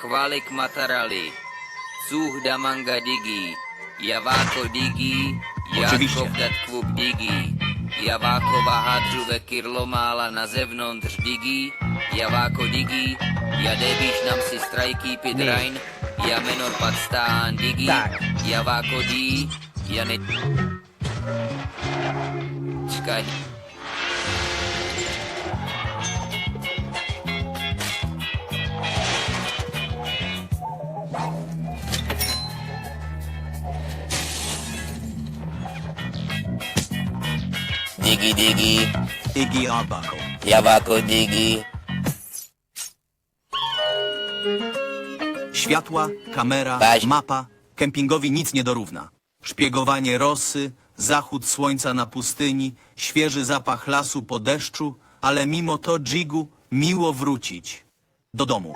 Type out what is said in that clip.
Chvalik Matarali, Cůh Damanga Digi, Javáko Digi, Jankov Datklub Digi, Javákova hadřuve Kirlomála na zevnondř Digi, Javáko Digi, Jadebíš nám si strajký Pidrain, Jamenor Padstán Digi, Javáko Dí, Jany... Čkaj. Digi Digi, Iggy Arbuckle. Jawako Digi. Światła, kamera, Weź. mapa. Kempingowi nic nie dorówna. Szpiegowanie rosy, zachód słońca na pustyni, świeży zapach lasu po deszczu, ale mimo to Jigu miło wrócić do domu.